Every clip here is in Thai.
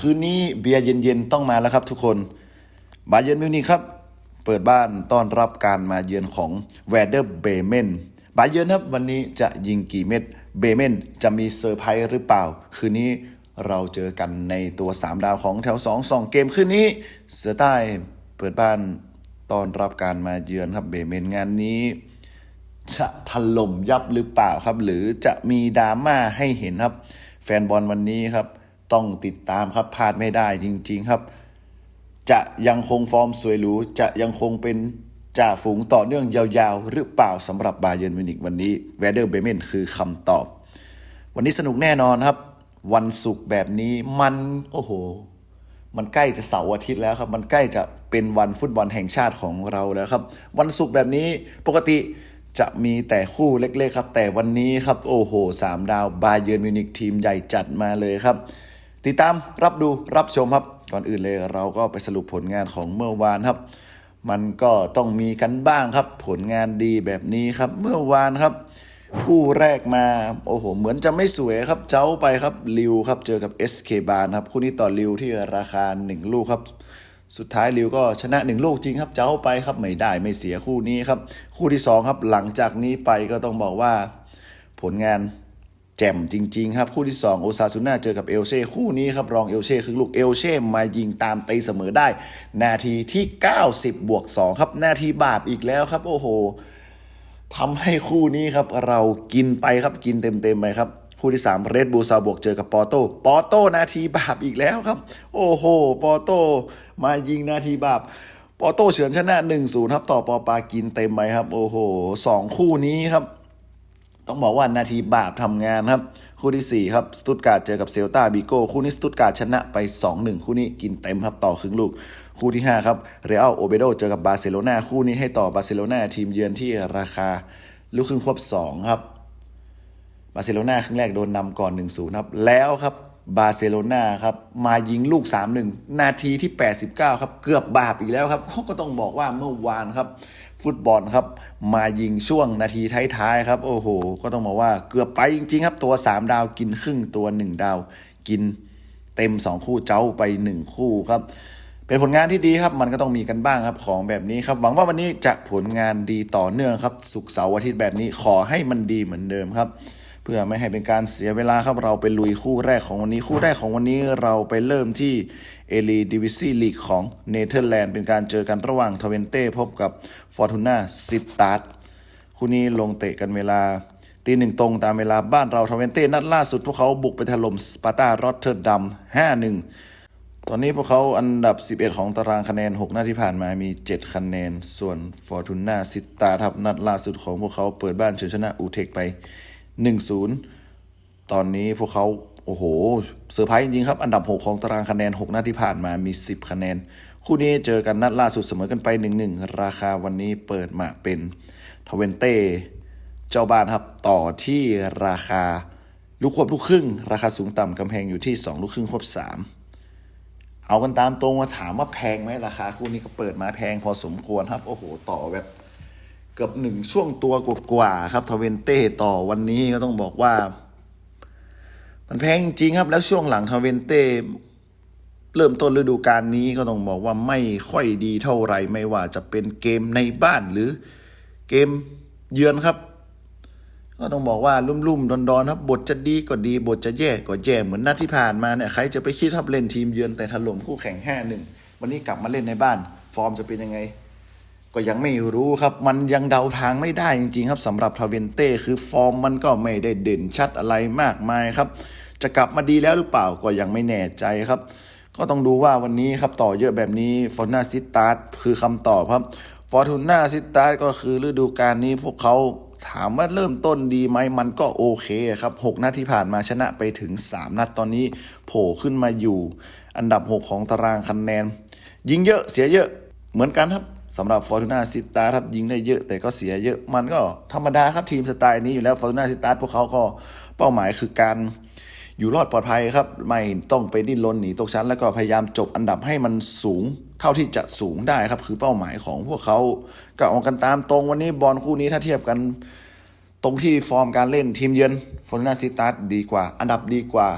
คืนนี้เบียร์เย็นๆต้องมาแล้วครับทุกคนบาเยิร์นมิวนิกครับเปิดบ้านต้อนรับการมาเยือนของแวเดอร์เบเมนบาเยิร์นครับวันนี้จะยิงกี่เม็ดเบเมนจะมีเซอร์ไพรส์หรือเปล่า คืนนี้เราเจอกันในตัว 3 ดาวของแถว 2 2 เกมคืนนี้ เสือใต้เปิดบ้านต้อนรับการมาเยือนครับเบเมนงานนี้ จะถล่มยับหรือเปล่าครับ หรือจะมีดราม่าให้เห็นครับ แฟนบอลวันนี้ครับ ต้องติดตามครับพลาดไม่ได้จริง ๆ ครับ จะยังคงฟอร์มสวยหรูจะยังคงเป็นจ่าฝูงต่อเนื่องยาวๆ หรือเปล่าสำหรับบาเยิร์นมิวนิกวันนี้แวเดอร์เบเมนคือคำตอบ วันนี้สนุกแน่นอนครับ วันศุกร์แบบนี้มันโอ้โห มันใกล้จะเสาร์อาทิตย์แล้วครับ มันใกล้จะเป็นวันฟุตบอลแห่งชาติของเราแล้วครับ วันศุกร์แบบนี้ปกติจะมีแต่คู่เล็กๆครับ แต่วันนี้ครับโอ้โหสามดาวบาเยิร์นมิวนิกทีมใหญ่จัดมาเลยครับ ติดตามรับดูรับชมครับ ก่อนอื่นเลยเราก็ไปสรุปผลงานของเมื่อวานครับ มันก็ต้องมีกันบ้างครับ ผลงานดีแบบนี้ครับ เมื่อวานครับ คู่แรกมาโอ้โหเหมือนจะไม่สวยครับ เจ้าไปครับริวครับเจอกับ SK บานครับคู่นี้ต่อริวที่ราคา 1 ลูกครับสุดท้ายริวก็ชนะ1ลูกจริงครับเจ้าไปครับไม่ได้ไม่เสียคู่นี้ครับ คู่ที่ 2 ครับหลังจากนี้ไปก็ต้องบอกว่า ผลงาน แจ่มจริงๆครับคู่ที่ 2 โอซาซูน่าเจอกับเอลเช่คู่นี้ครับรองเอลเช่คือลูกเอลเช่มายิงตามตีเสมอได้ นาทีที่ 90 บวก 2 ครับนาทีบาปอีกแล้วครับ โอ้โหทำให้คู่นี้ครับเรากินไปครับกินเต็มๆไปครับคู่ที่3เรดบูซาบวกเจอกับปอโต้ปอโต้นาทีบาปอีกแล้วครับ โอ้โห ปอโต้มายิงนาทีบาปปอโต้เฉือนชนะ1-0ครับต่อปอปากินเต็มไปครับ โอ้โหสองคู่นี้ครับ ต้องบอกว่านาทีบาปทำงานครับ คู่ที่ 4 ครับสตุตการ์ดเจอกับเซลตาบิโก้คู่นี้สตุตการ์ดชนะไป 2-1 คู่นี้กินเต็มครับต่อครึ่งลูก คู่ที่ 5 ครับเรอัลโอเบโดเจอกับบาร์เซโลนาคู่นี้ให้ต่อบาร์เซโลนาทีมเยือนที่ราคาลูกครึ่งควบ 2 ครับบาร์เซโลนาครึ่งแรกโดนนำก่อน 1-0ครับแล้วครับบาร์เซโลนาครับมายิงลูก 3-1 นาทีที่ 89 ครับ เกือบบาปอีกแล้วครับเขาก็ต้องบอกว่าเมื่อวานครับ ฟุตบอลครับ มายิงช่วงนาทีท้ายๆครับ โอ้โห ก็ต้องบอกว่าเกือบไปจริง ๆ ครับ ตัว 3 ดาวกินครึ่งตัว 1 ดาว กินเต็ม 2 คู่เจ้าไป 1 คู่ครับเป็นผลงานที่ดีครับ มันก็ต้องมีกันบ้างครับของแบบนี้ครับ หวังว่าวันนี้จะผลงานดีต่อเนื่องครับ สุกเสาร์อาทิตย์แบบนี้ขอให้มันดีเหมือนเดิมครับ พื่อไม่ให้เป็นการเสียเวลาครับเราไปลุยคู่แรกของวันนี้คู่แรกของวันนี้เราไปเริ่มที่เอลีดิวิซีลีกของเนเธอร์แลนด์เป็นการเจอกันระหว่างทเวนเต้พบกับฟอร์ตูน่าซิตาร์คู่นี้ลงเตะกันเวลาตีหนึ่งตรงตามเวลาบ้านเราทเวนเต้นัดล่าสุดพวกเขาบุกไปถล่มสปาร์ตารอตเทอร์ดัม5-1 ตอนนี้พวกเขาอันดับ 11 ของตารางคะแนน 6 หน้าที่ผ่านมามี 7 คะแนน ส่วนฟอร์ตูน่าซิตาทับนัดล่าสุดของพวกเขาเปิดบ้านเฉยชนะอูเทคไป 1-0 ตอนนี้พวกเขาโอ้โหเซอร์ไพรส์จริงๆครับ อันดับ 6 ของตารางคะแนน 6น้าที่ผ่านมามี 10 คะแนน คู่นี้เจอกันนัดล่าสุดเสมอกันไป 1-1 ราคาวันนี้เปิดมาเป็นทเวนเต้เจ้าบ้านครับต่อที่ราคาลูกควบลูกครึ่ง ราคาสูงต่ำกำแพงอยู่ที่ 2 ลูกครึ่งควบ 3 เอากันตามตรงมาถามว่าแพงไหมราคาคู่นี้ก็เปิดมาแพงพอสมควรครับ โอ้โห ต่อแบบ กือบหนึ่งช่วงตัวกว่าๆครับทเวนเต้ต่อวันนี้ก็ต้องบอกว่า มันแพงจริงครับ แล้วช่วงหลังทเวนเต้เริ่มต้นฤดูกาลนี้ก็ต้องบอกว่าไม่ค่อยดีเท่าไหร่ไม่ว่าจะเป็นเกมในบ้านหรือเกมเยือนครับ ก็ต้องบอกว่าลุ่มๆดอนๆครับบทจะดีก็ดีบทจะแย่ก็แย่เหมือนนัดที่ผ่านมาเนี่ยใครจะไปคิดครับเล่นทีมเยือนแต่ถล่มคู่แข่ง5-1วันนี้กลับมาเล่นในบ้าน ฟอร์มจะเป็นยังไง ก็ยังไม่รู้ครับ มันยังเดาทางไม่ได้จริงๆครับสำหรับทาเวนเต้คือฟอร์มมันก็ไม่ได้เด่นชัดอะไรมากมายครับ จะกลับมาดีแล้วหรือเปล่าก็ยังไม่แน่ใจครับ ก็ต้องดูว่าวันนี้ครับต่อเยอะแบบนี้ฟอร์นาซิตาร์คือคำตอบครับฟอร์ตูน่าซิตาร์ก็คือฤดูกาลนี้พวกเขาถามว่าเริ่มต้นดีไหมมันก็โอเคครับ 6 นัดที่ผ่านมาชนะไปถึง 3 นัดตอนนี้โผล่ขึ้นมาอยู่ อันดับ 6 ของตารางคะแนน ยิงเยอะเสียเยอะเหมือนกันครับ สำหรับฟอร์ตูน่าซิตาครับยิงได้เยอะแต่ก็เสียเยอะมันก็ธรรมดาครับทีมสไตล์นี้อยู่แล้วฟอร์ตูน่าซิตาพวกเขาก็เป้าหมายคือการอยู่รอดปลอดภัยครับ ไม่ต้องไปดิ้นรนหนีตกชั้น แล้วก็พยายามจบอันดับให้มันสูง เท่าที่จะสูงได้ครับ คือเป้าหมายของพวกเขาก็ออกกันตามตรงวันนี้บอลคู่นี้ถ้าเทียบกันตรงที่ฟอร์มการเล่นทีมเยือนฟอร์ตูนาซิตัสดีกว่า อันดับดีกว่า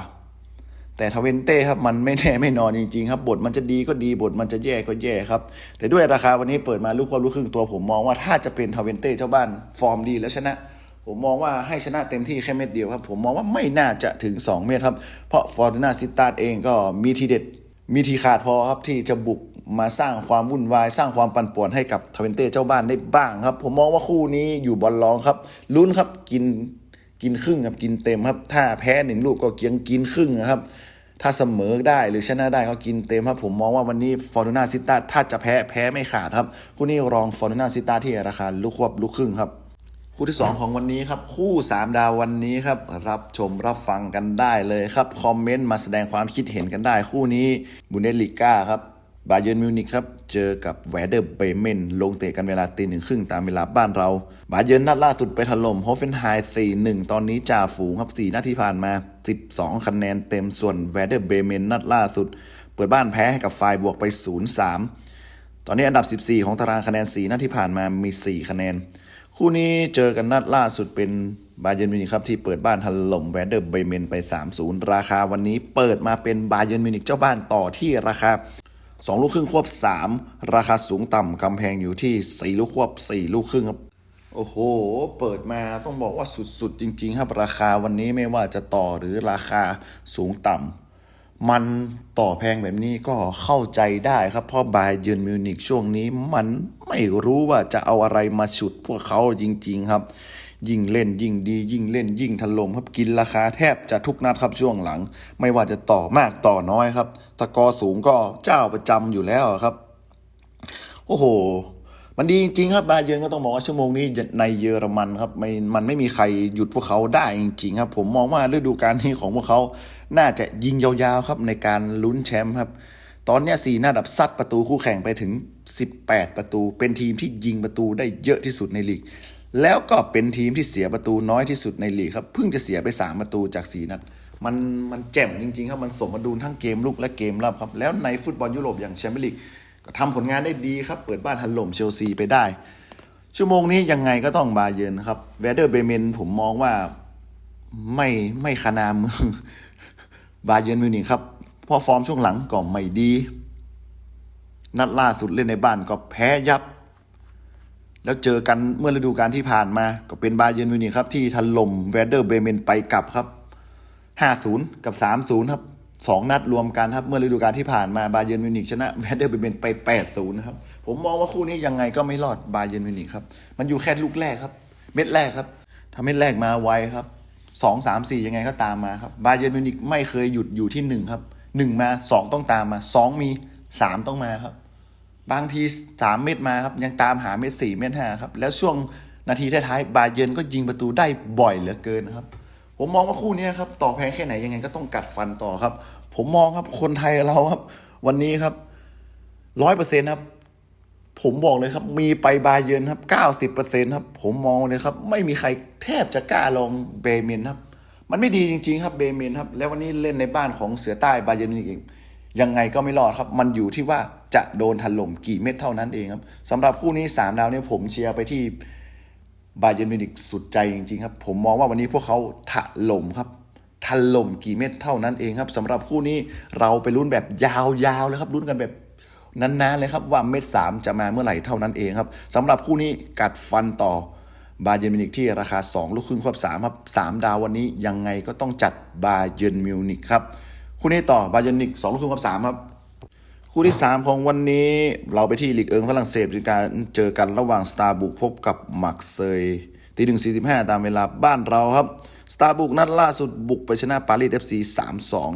แต่ทเวนเต้ครับมันไม่แน่ไม่นอนจริงๆครับบทมันจะดีก็ดีบทมันจะแย่ก็แย่ครับ แต่ด้วยราคาวันนี้เปิดมาลูกความลูกครึ่งตัวผมมองว่าถ้าจะเป็นทเวนเต้เจ้าบ้านฟอร์มดีแล้วชนะ ผมมองว่าให้ชนะเต็มที่แค่เม็ดเดียวครับผมมองว่าไม่น่าจะถึง 2 เม็ดครับ เพราะฟอร์ตูนาซิตาเองก็มีทีเด็ดมีทีขาดพอครับที่จะบุกมาสร้างความวุ่นวาย สร้างความปั่นป่วนให้กับทเวนเต้เจ้าบ้านได้บ้างครับ ผมมองว่าคู่นี้อยู่บอลรองครับลุ้นครับกิน กินครึ่งครับกินเต็มครับ ถ้าแพ้หนึ่งลูกก็เกียงกินครึ่งนะครับ ถ้าเสมอได้หรือชนะได้ก็กินเต็มครับ ผมมองว่าวันนี้ฟอร์ตูนาซิต้าถ้าจะแพ้แพ้ไม่ขาดครับ คู่นี้รองฟอร์ตูนาซิต้าที่ราคาลูกควบลูกครึ่งครับคู่ที่ 2 ของวันนี้ครับ คู่ 3 ดาววันนี้ครับ รับชมรับฟังกันได้เลยครับ คอมเมนต์มาแสดงความคิดเห็นกันได้คู่นี้บุนเดสลิก้าครับ บาเยิร์นมิวนิกครับ เจอกับแวเดอร์เบเมนลงเตะกันเวลาตีหนึ่งครึ่งตามเวลาบ้านเรา บาเยิร์นนัดล่าสุดไปถล่มโฮเฟนไฮ4-1 ตอนนี้จ่าฝูงครับ 4 นัดที่ผ่านมา 12 คะแนนเต็มส่วนแวเดอร์เบเมนนัดล่าสุด เปิดบ้านแพ้ให้กับไฟบวกไป 0-3 ตอนนี้อันดับ 14 ของตารางคะแนน 4 นัดที่ผ่านมามี 4 คะแนน คู่นี้เจอกันนัดล่าสุดเป็นบาเยิร์นมิวนิกครับที่เปิดบ้านถล่มแวนเดอร์เบเมนไป 3-0 ราคาวันนี้เปิดมาเป็นบาเยิร์นมิวนิกเจ้าบ้านต่อที่ราคา 2 ลูกครึ่งควบ 3 ราคาสูงต่ำกำแพงอยู่ที่ 4 ลูกควบ 4 ลูกครึ่งครับ โอ้โห เปิดมาต้องบอกว่าสุดๆ จริง ๆ ครับ ราคาวันนี้ไม่ว่าจะต่อหรือราคาสูงต่ำมันต่อแพงแบบนี้ก็เข้าใจได้ครับ เพราะบาเยิร์นมิวนิกช่วงนี้มันไม่รู้ว่าจะเอาอะไรมาฉุดพวกเขาจริง ๆ ครับ ยิ่งเล่นยิ่งดี ยิ่งเล่นยิ่งถล่มครับกินราคาแทบจะทุกนัดครับช่วงหลัง ไม่ว่าจะต่อมากต่อน้อยครับตะกอร์สูงก็เจ้าประจำอยู่แล้วครับ โอ้โห มันดีจริงๆครับบาเยิร์นก็ต้องบอกว่าชั่วโมงนี้ในเยอรมันครับไม่มันไม่มีใครหยุดพวกเขาได้จริงๆครับ ผมมองว่าฤดูกาลนี้ของพวกเขาน่าจะยิงยาวๆครับในการลุ้นแชมป์ครับตอนนี้สี่นัดดับซัดประตูคู่แข่งไปถึง 18 ประตู เป็นทีมที่ยิงประตูได้เยอะที่สุดในลีก แล้วก็เป็นทีมที่เสียประตูน้อยที่สุดในลีกครับเพิ่งจะเสียไป 3 ประตูจาก4นัดมันมันแจ่มจริงๆครับมันสมดุลทั้งเกมลุกและเกมรับครับ แล้วในฟุตบอลยุโรปอย่างแชมเปี้ยนลีกก็ทำผลงานได้ดีครับ เปิดบ้านถล่มเชลซีไปได้ ชั่วโมงนี้ยังไงก็ต้องบาเยิร์นครับเวเดอร์เบเมนผมมองว่าไม่ไม่ขนามือบาเยิร์นมิวนิกครับเพราะฟอร์มช่วงหลังก็ไม่ดี นัดล่าสุดเล่นในบ้านก็แพ้ยับ แล้วเจอกันเมื่อฤดูกาลที่ผ่านมา ก็เป็นบาเยิร์นมิวนิกครับ ที่ถล่มเวเดอร์เบเมนไปกลับครับ 5-0 กับ 3-0 ครับ2นัดรวมกันครับ เมื่อฤดูกาลที่ผ่านมาบาเยิร์นมิวนิกชนะเวเดอร์เบเมนไป 8-0 นะครับ ผมมองว่าคู่นี้ยังไงก็ไม่รอดบาเยิร์นมิวนิกครับ มันอยู่แค่ลูกแรกครับ เม็ดแรกครับถ้าเม็ดแรกมาไวครับ2 3 4ยังไงก็ตามมาครับบาเยิร์นมิวนิกไม่เคยหยุดอยู่ที่1ครับ1มา2ต้องตามมา2มี3ต้องมาครับ บางที 3 เม็ดมาครับ ยังตามหาเม็ด4เม็ด5ครับ แล้วช่วงนาทีท้ายๆบาเยิร์นก็ยิงประตูได้บ่อยเหลือเกินครับ ผมมองว่าคู่นี้ครับ ต่อแพงแค่ไหนยังไงก็ต้องกัดฟันต่อครับ ผมมองครับคนไทยเราครับ วันนี้ครับร้อยเปอร์เซ็นต์ครับ ผมบอกเลยครับ มีไปบาเยิร์นครับเก้าสิบเปอร์เซ็นต์ครับ ผมมองเลยครับ ไม่มีใครแทบจะกล้าลองเบเมนครับ มันไม่ดีจริง ๆ ครับเบเมนครับ แล้ววันนี้เล่นในบ้านของเสือใต้บาเยิร์นอีกยังไงก็ไม่รอดครับ มันอยู่ที่ว่า จะโดนถล่มกี่เม็ดเท่านั้นเองครับสำหรับคู่นี้สามดาวเนี่ยผมเชียร์ไปที่บาเยนมิวนิกสุดใจจริงๆครับ ผมมองว่าวันนี้พวกเขาถล่มครับถล่มกี่เม็ดเท่านั้นเองครับสำหรับคู่นี้เราไปลุ้นแบบยาวๆเลยครับลุ้นกันแบบนานๆเลยครับว่าเม็ดสามจะมาเมื่อไหร่เท่านั้นเองครับสำหรับคู่นี้กัดฟันต่อบาเยนมิวนิกที่ราคา 2 ลูกครึ่งควบ3ครับ3ดาววันนี้ยังไงก็ต้องจัดบาเยนมิวนิกครับคู่นี้ต่อบาเยนมิวนิก2ลูกครึ่งควบ3ครับ คู่ที่ 3 ของวันนี้เราไปที่ลีกเอิงฝรั่งเศสเป็นการเจอกันระหว่างสตาร์บุกพบกับมักเซยตีหนึ่งสี่สิบห้าตามเวลาบ้านเราครับสตาร์บุกนัดล่าสุดบุกไปชนะปารีสเอฟซีสามสอง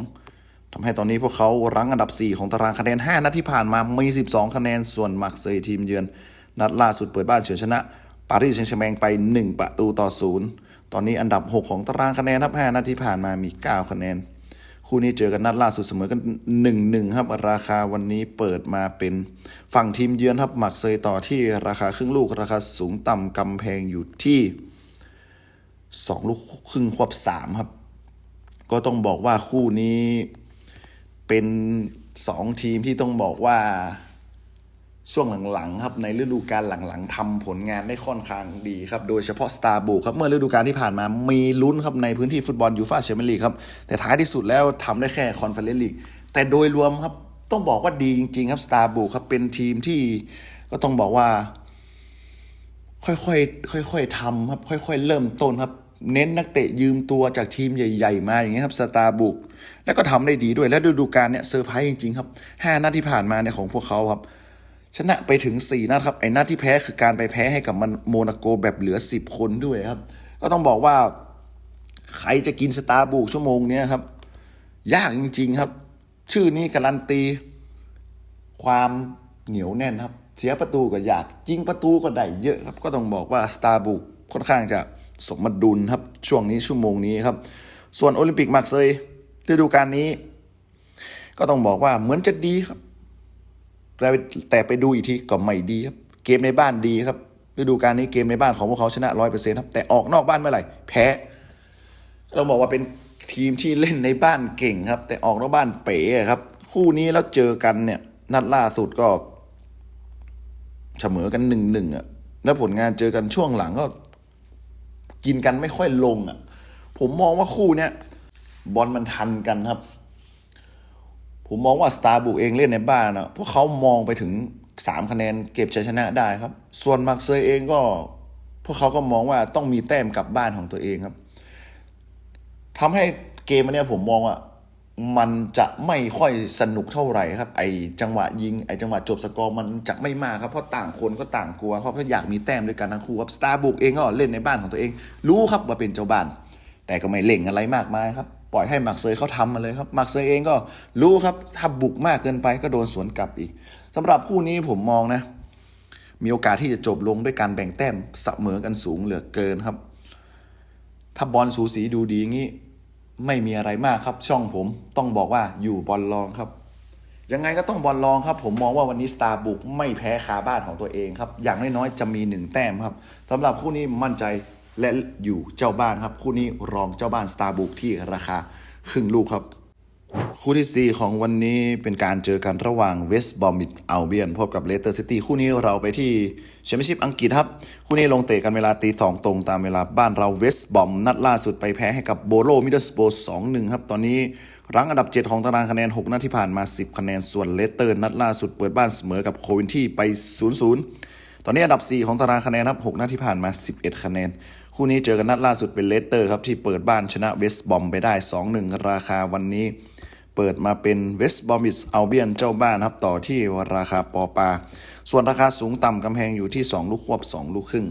ทำให้ตอนนี้พวกเขารั้งอันดับ 4 ของตารางคะแนน 5 นัดที่ผ่านมามี 12 คะแนนส่วนมักเซยทีมเยือน นัดล่าสุดเปิดบ้านเฉือนชนะปารีสแซงต์แชร์แมงไป 1 ประตูต่อศูนย์ตอนนี้อันดับ 6 ของตารางคะแนนนับ5นัดที่ผ่านมามี 9 คะแนน คู่นี้เจอกันนัดล่าสุดเสมอกัน1-1ครับ ราคาวันนี้เปิดมาเป็นฝั่งทีมเยือนครับหมักเซยต่อที่ราคาครึ่งลูกราคาสูงต่ำกำแพงอยู่ที่ 2 ลูกครึ่งควบ3ครับ ก็ต้องบอกว่าคู่นี้เป็น 2 ทีมที่ต้องบอกว่า ช่วงหลังๆครับในฤดูกาลหลังๆทำผลงานได้ค่อนข้างดีครับโดยเฉพาะสตาร์บูครับเมื่อฤดูกาลที่ผ่านมามีลุ้นครับในพื้นที่ฟุตบอลยูฟาแชมเปี้ยนลีกครับแต่ท้ายที่สุดแล้วทำได้แค่คอนเฟอเรนซ์ลีกแต่โดยรวมครับต้องบอกว่าดีจริง ๆ ครับสตาร์บูครับเป็นทีมที่ก็ต้องบอกว่า ค่อยๆค่อยๆทำครับค่อย ๆ เริ่มต้นครับเน้นนักเตะยืมตัวจากทีมใหญ่ ๆ มาอย่างเงี้ยครับสตาร์บุกแล้วก็ทำได้ดีด้วยและฤดูกาลเนี่ยเซอร์ไพรส์จริง ๆ ครับห้านัดที่ผ่านมาเนี่ยของพวกเขาครับ ชนะไปถึง 4 นัดครับไอ้นัดที่แพ้คือการไปแพ้ให้กับมันโมนาโกแบบเหลือ 10 คนด้วยครับ ก็ต้องบอกว่า ใครจะกินสตาร์บุกชั่วโมงเนี้ยครับ ยากจริง ๆครับ ชื่อนี้การันตี ความเหนียวแน่นครับ เสียประตูก็อยากยิงประตูก็ได้เยอะครับ ก็ต้องบอกว่าสตาร์บุกค่อนข้างจะสมดุลครับ ช่วงนี้ชั่วโมงนี้ครับ ส่วนโอลิมปิกมาร์เซยฤดูกาลนี้ ก็ต้องบอกว่าเหมือนจะดีครับ แต่แต่ไปดูอีกทีก็ไม่ดีครับ เกมในบ้านดีครับฤดูกาลนี้เกมในบ้านของพวกเขาชนะร้อยเปอร์เซ็นต์ครับแต่ออกนอกบ้านเมื่อไหร่แพ้เราบอกว่าเป็นทีมที่เล่นในบ้านเก่งครับ แต่ออกนอกบ้านเป๋ครับ คู่นี้แล้วเจอกันเนี่ย นัดล่าสุดก็เสมอกันหนึ่งหนึ่งอะแล้วผลงานเจอกันช่วงหลังก็ กินกันไม่ค่อยลงอะ ผมมองว่าคู่เนี้ยบอลมันทันกันครับ ผมมองว่าสตาร์บุกเองเล่นในบ้านนะพวกเขามองไปถึง 3 คะแนนเก็บชัยชนะได้ครับ ส่วนมาร์เซยเองก็ พวกเขาก็มองว่าต้องมีแต้มกลับบ้านของตัวเองครับทำให้เกมนเนี้ยผมมองว่ามันจะไม่ค่อยสนุกเท่าไหร่ครับ ไอจังหวะยิงไอจังหวะจบสกอร์มันจะไม่มากครับเพราะต่างคนก็ต่างกลัวเพราะเขาอยากมีแต้มด้วยกันทั้งคู่ครับสตาร์บุกเองก็เล่นในบ้านของตัวเอง รู้ครับว่าเป็นเจ้าบ้าน แต่ก็ไม่เล่งอะไรมากมายครับ ปล่อยให้มาร์เซยเขาทำมาเลยครับมาร์เซยเองก็รู้ครับถ้าบุกมากเกินไปก็โดนสวนกลับอีกสำหรับคู่นี้ผมมองนะ มีโอกาสที่จะจบลงด้วยการแบ่งแต้มเสมอกันสูงเหลือเกินครับ ถ้าบอลสูสีดูดีงี้ ไม่มีอะไรมากครับ ช่องผมต้องบอกว่าอยู่บอลรองครับยังไงก็ต้องบอลรองครับ ผมมองว่าวันนี้สตาร์บุกไม่แพ้คาบ้านของตัวเองครับ อย่างน้อยๆจะมีหนึ่งแต้มครับสำหรับคู่นี้มั่นใจ และอยู่เจ้าบ้านครับ คู่นี้รองเจ้าบ้านสตาร์บุกที่ราคาครึ่งลูกครับ คู่ที่ 4 ของวันนี้เป็นการเจอกันระหว่างเวสต์บอมบิ t อัลเบียนพบกับเลสเตอร์ซิตี้คู่นี้เราไปที่แชมเปี้ยนชิพอังกฤษครับ คู่นี้ลงเตะกันเวลาตีสองตรงตามเวลาบ้านเราเวสต์บอมนัดล่าสุดไปแพ้ให้กับโบโลมิดเดิลสโปสองหนึ่งครับ ตอนนี้รั้งอันดับ 7 ของตารางคะแนน 6นัดที่ผ่านมา 10 คะแนน ส่วนเลสเตอร์ นัดล่าสุดเปิดบ้านเสมอกับโควินที่ไป 0-0 ตอนนี้อันดับ 4 ของตารางคะแนนครับ 6นัดที่ผ่านมา 11 คะแนน คู่นี้เจอกันนัดล่าสุดเป็นเลสเตอร์ครับ ที่เปิดบ้านชนะเวสต์บอมไปได้ 2-1 ราคาวันนี้ เปิดมาเป็นเวสต์บอมิสอัลเบียนเจ้าบ้านครับ ต่อที่ราคาปอปา ส่วนราคาสูงต่ำกำแพงอยู่ที่ 2 ลูกควบ 2 ลูกครึ่ง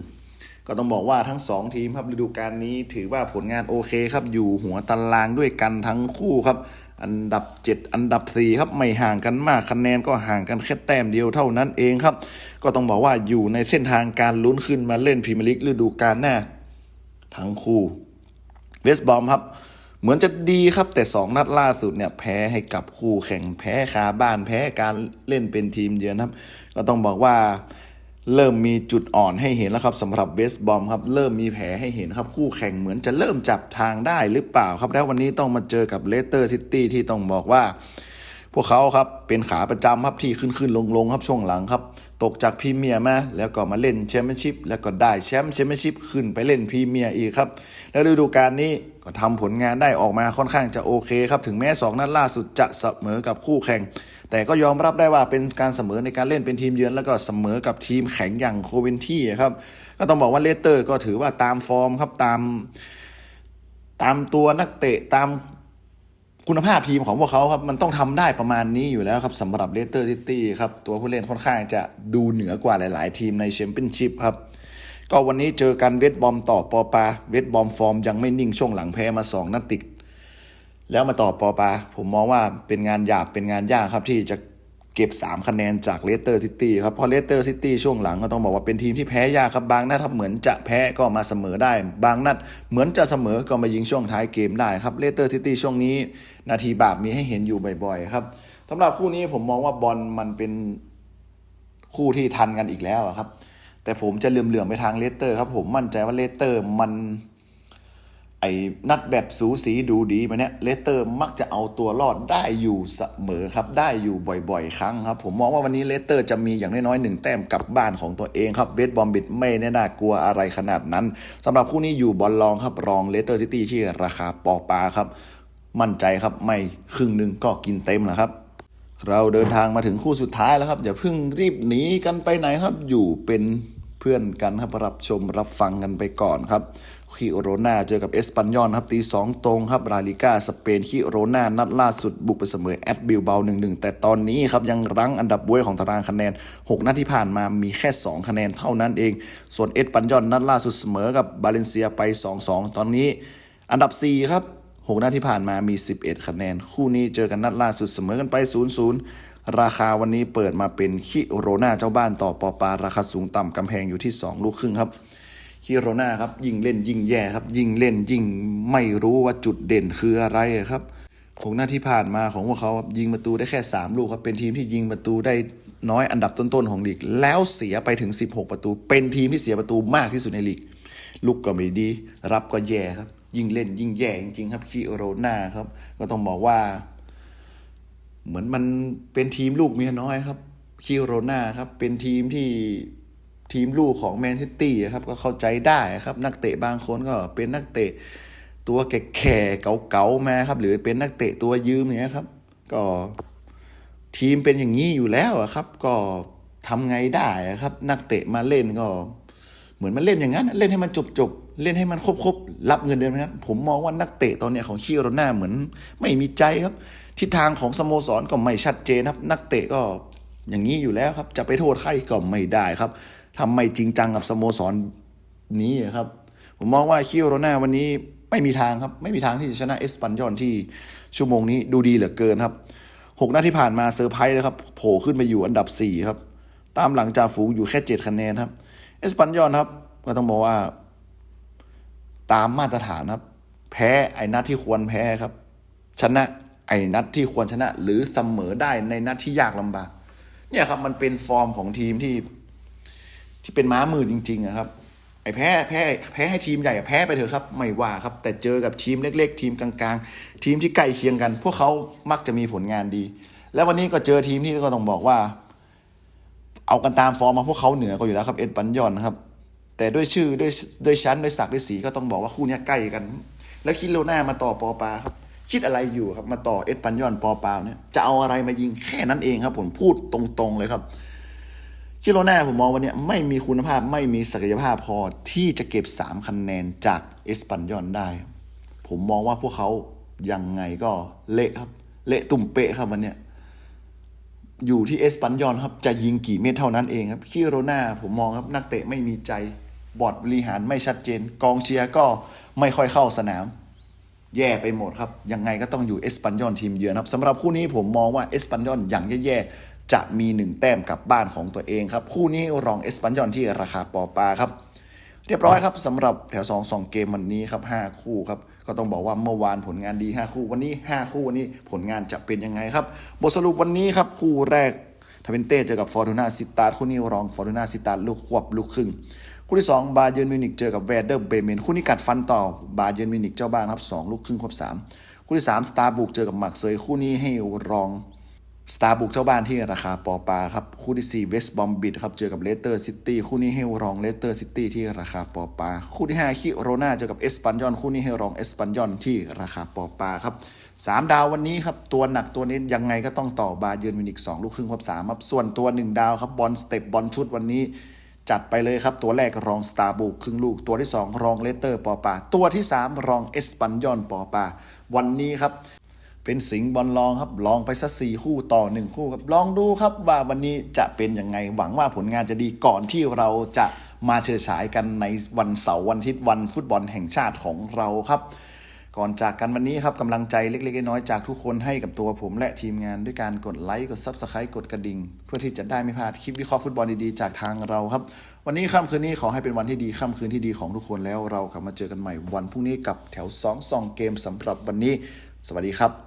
ก็ต้องบอกว่าทั้ง 2 ทีมครับฤดูกาลนี้ถือว่าผลงานโอเคครับอยู่หัวตารางด้วยกันทั้งคู่ครับอันดับ 7 อันดับ 4 ครับ ไม่ห่างกันมากคะแนนก็ห่างกันแค่แต้มเดียวเท่านั้นเองครับ ก็ต้องบอกว่าอยู่ในเส้นทางการลุ้นขึ้นมาเล่นพรีเมียร์ลีกฤดูกาลหน้า ทั้งคู่เวสบอมครับ เหมือนจะดีครับแต่ 2 นัดล่าสุดเนี่ยแพ้ให้กับคู่แข่งแพ้คาบ้านแพ้การเล่นเป็นทีมเยือนครับ ก็ต้องบอกว่าเริ่มมีจุดอ่อนให้เห็นแล้วครับสำหรับเวสบอมครับ เริ่มมีแผลให้เห็นครับ คู่แข่งเหมือนจะเริ่มจับทางได้หรือเปล่าครับ แล้ววันนี้ต้องมาเจอกับเลสเตอร์ซิตี้ที่ต้องบอกว่า พวกเขาครับเป็นขาประจำครับที่ขึ้นขึ้นลงลงครับช่วงหลังครับ ตกจากพรีเมียร์มาแล้วก็มาเล่นแชมเปี้ยนชิพแล้วก็ได้แชมป์แชมเปี้ยนชิพขึ้นไปเล่นพรีเมียร์อีกครับ แล้วฤดูกาลนี้ก็ทำผลงานได้ออกมาค่อนข้างจะโอเคครับ ถึงแม้สองนัดล่าสุดจะเสมอกับคู่แข่ง แต่ก็ยอมรับได้ว่าเป็นการเสมอในการเล่นเป็นทีมเยือน แล้วก็เสมอกับทีมแข็งอย่างโคเวนที่ครับก็ต้องบอกว่าเลสเตอร์ก็ถือว่าตามฟอร์มครับตาม ตามตัวนักเตะตาม คุณภาพทีมของพวกเขาครับมันต้องทำได้ประมาณนี้อยู่แล้วครับสำหรับเลสเตอร์ซิตี้ครับตัวผู้เล่นค่อนข้างจะดูเหนือกว่าหลาย ๆ ทีมในแชมเปี้ยนชิพครับก็วันนี้เจอกันเวทบอมต่อปอปา เวทบอมฟอร์มยังไม่นิ่งช่วงหลังแพ้มา 2 นัดติด แล้วมาต่อปอปา ผมมองว่าเป็นงานหยาบเป็นงานยากครับที่จะเก็บ 3 คะแนนจากเลสเตอร์ซิตี้ครับเพราะเลสเตอร์ซิตี้ช่วงหลังก็ต้องบอกว่าเป็นทีมที่แพ้ยากครับบางนัดเหมือนจะแพ้ก็มาเสมอได้ บางนัดเหมือนจะเสมอก็มายิงช่วงท้ายเกมได้ครับเลสเตอร์ซิตี้ช่วงนี้ นาทีบาปมีให้เห็นอยู่บ่อย ๆ ครับสำหรับคู่นี้ผมมองว่าบอลมันเป็นคู่ที่ทันกันอีกแล้วครับ แต่ผมจะเหลื่อมๆไปทางเลสเตอร์ครับ ผมมั่นใจว่าเลสเตอร์มันไอ้นัดแบบสูสีดูดีมาเนี่ยเลสเตอร์มักจะเอาตัวรอดได้อยู่เสมอครับ ได้อยู่บ่อยๆ ครั้งครับ ผมมองว่าวันนี้เลสเตอร์จะมีอย่างน้อยๆหนึ่งแต้มกลับบ้านของตัวเองครับเวสบอมบิดไม่แน่น่ากลัวอะไรขนาดนั้นสำหรับคู่นี้อยู่บอลรองครับรองเลสเตอร์ซิตี้ที่ราคาปอปาครับ มั่นใจครับไม่ครึ่งหนึ่งก็กินเต็มแล้วครับ เราเดินทางมาถึงคู่สุดท้ายแล้วครับ อย่าเพิ่งรีบหนีกันไปไหนครับ อยู่เป็นเพื่อนกันครับรับชมรับฟังกันไปก่อนครับคิโรนาเจอกับเอสปันยอนครับตีสองตรงครับราลิก้าสเปนคิโรนานัดล่าสุดบุกไปเสมอแอดบิลเบาหนึ่งหนึ่งแต่ตอนนี้ครับยังรั้งอันดับบวยของตารางคะแนน 6 นัดที่ผ่านมามีแค่ 2 คะแนนเท่านั้นเอง ส่วนเอสปันยอนนัดล่าสุดเสมอกับบาเลนเซียไป 2-2 ตอนนี้ อันดับ 4 ครับ 6นัดที่ผ่านมามี 11 คะแนน คู่นี้เจอกันนัดล่าสุดเสมอกันไป 0-0 ราคาวันนี้เปิดมาเป็นคิโรนาเจ้าบ้านต่อปอปา ราคาสูงต่ำกำแพงอยู่ที่ 2 ลูกครึ่งครับคิโรนาครับยิ่งเล่นยิ่งแย่ครับ ยิ่งเล่นยิ่งไม่รู้ว่าจุดเด่นคืออะไรครับหกหน้าที่ผ่านมาของพวกเขาครับยิงประตูได้แค่ 3 ลูกครับเป็นทีมที่ยิงประตูได้น้อยอันดับต้นๆของลีก แล้วเสียไปถึง 16 ประตู เป็นทีมที่เสียประตูมากที่สุดในลีกลุกก็ไม่ดี รับก็แย่ครับ ยิ่งเล่นยิ่งแย่จริงๆครับคิโรนาครับ ก็ต้องบอกว่า เหมือนมันเป็นทีมลูกเมียน้อยครับคิโรนาครับ เป็นทีมที่ทีมลูกของแมนซิตี้ครับ ก็เข้าใจได้ครับ นักเตะบางคนก็เป็นนักเตะตัวแก่ๆเก่าๆมาครับ หรือเป็นนักเตะตัวยืมเนี้ยครับ ก็ทีมเป็นอย่างนี้อยู่แล้วครับ ก็ทำไงได้ครับ นักเตะมาเล่นก็ เหมือนมันเล่นอย่างนั้น เล่นให้มันจบจบ เล่นให้มันครบครบๆรับเงินเดือนนะครับ ผมมองว่านักเตะตอนเนี้ยของคิโรน่าเหมือนไม่มีใจครับทิศทางของสโมสรก็ไม่ชัดเจนครับ นักเตะก็อย่างนี้อยู่แล้วครับ จะไปโทษใครก็ไม่ได้ครับทำไม่จริงจังกับสโมสรนี้ครับ ผมมองว่าคิโรนาวันนี้ไม่มีทางครับ ไม่มีทางที่จะชนะเอสปันยอนที่ชั่วโมงนี้ดูดีเหลือเกินครับหกนัดที่ผ่านมาเซอร์ไพรส์เลยครับโผล่ขึ้นไปอยู่อันดับสี่ครับ ตามหลังจาฝูงอยู่แค่เจ็ดคะแนนครับ เอสปันยอนครับ ก็ต้องบอกว่า ตามมาตรฐานครับ แพ้ไอ้นัดที่ควรแพ้ครับ ชนะไอ้นัดที่ควรชนะ หรือเสมอได้ในนัดที่ยากลำบาก เนี่ยครับมันเป็นฟอร์มของทีมที่ ที่เป็นม้ามือจริงๆอะครับ ไอ้แพ้แพ้แพ้ให้ทีมใหญ่แพ้ไปเถอะครับ ไม่ว่าครับ แต่เจอกับทีมเล็ก ๆ ทีมกลางๆ ทีมที่ใกล้เคียงกัน พวกเขามักจะมีผลงานดี แล้ววันนี้ก็เจอทีมที่ก็ต้องบอกว่า เอากันตามฟอร์มมาพวกเขาเหนือกว่าอยู่แล้วครับเอ็ดปันยอนครับ แต่ด้วยชื่อด้วยด้วยชั้นด้วยศักดิ์ด้วยสีก็ต้องบอกว่าคู่นี้ใกล้กัน แล้วคิดโลน่ามาต่อปอปาครับ คิดอะไรอยู่ครับมาต่อเอ็ดปันยอนปอปาเนี่ยจะเอาอะไรมายิงแค่นั้นเองครับ ผมพูดตรงๆเลยครับคิโรนาผมมองวันนี้ไม่มีคุณภาพไม่มีศักยภาพพอที่จะเก็บ 3 คะแนนจากเอสปันยอนได้ ผมมองว่าพวกเขายังไงก็เละครับ เละตุ่มเปะครับวันนี้อยู่ที่เอสปันยอนครับจะยิงกี่เม็ดเท่านั้นเองครับคิโรนาผมมองครับนักเตะไม่มีใจ บอร์ดบริหารไม่ชัดเจน กองเชียร์ก็ไม่ค่อยเข้าสนาม แย่ไปหมดครับ ยังไงก็ต้องอยู่เอสปันยอนทีมเยือนครับสำหรับคู่นี้ผมมองว่าเอสปันยอนอย่างแย่ๆจะมีหนึ่งแต้มกลับบ้านของตัวเองครับ คู่นี้รองเอสปันยอนที่ราคาปอปาครับ เรียบร้อยครับสำหรับแถว2 2เกมวันนี้ครับ5คู่ครับก็ต้องบอกว่าเมื่อวานผลงานดี 5 คู่วันนี้ 5 คู่วันนี้ผลงานจะเป็นยังไงครับ บทสรุปวันนี้ครับคู่แรกทาเวนเต้เจอกับฟอร์ตูนาซิตาคู่นี้รองฟอร์ตูนาซิตาลูกควบลูกครึ่ง คู่ที่ 2 บาเยิร์นมิวนิกเจอกับแวร์เดอร์เบเมนคู่นี้กัดฟันต่อบาเยิร์นมิวนิกเจ้าบ้านครับ2ลูกครึ่งควบ3คู่ที่3สตาร์บุกเจอกับมักเซยคู่นี้ให้รองสตาร์บุกเจ้าบ้านที่ราคาปอปาครับคู่ที่4เวสต์บอมบิดครับเจอกับเลสเตอร์ซิตี้คู่นี้ให้รองเลสเตอร์ซิตี้ที่ราคาปอปาคู่ที่5คิโรนาเจอกับเอสปันยอนคู่นี้ให้รองเอสปันยอนที่ราคาปอปาครับสามดาววันนี้ครับตัวหนักตัวนี้ยังไงก็ต้องต่อบาเยิร์นมิวนิก2ลูกครึ่งครับ3ครับส่วนตัว 1 ดาวครับบอลสเต็ปบอลชุดวันนี้ จัดไปเลยครับ ตัวแรกรองสตาร์บุกครึ่งลูก ตัวที่ 2 รองเลสเตอร์ปอปา ตัวที่ 3 รองเอสปันยอนปอปา วันนี้ครับ เป็นสิงห์บอลลองครับ ลองไปสักสี่คู่ต่อหนึ่งคู่ครับ ลองดูครับว่าวันนี้จะเป็นยังไง หวังว่าผลงานจะดีก่อนที่เราจะมาเชิดฉายกันในวันเสาร์วันอาทิตย์วันฟุตบอลแห่งชาติของเราครับ ก่อนจากกันวันนี้ครับกำลังใจเล็ก ๆ น้อยๆจากทุกคนให้กับตัวผมและทีมงานด้วยการกดไลค์กด Subscribe กดกระดิ่ง เพื่อที่จะได้ไม่พลาดคลิปวิเคราะห์ฟุตบอลดีๆ จากทางเราครับ วันนี้ค่ำคืนนี้ขอให้เป็นวันที่ดีค่ำคืนที่ดีของทุกคนแล้วเรากลับมาเจอกันใหม่วันพรุ่งนี้กับแถว2 2เกมสำหรับวันนี้ สวัสดีครับ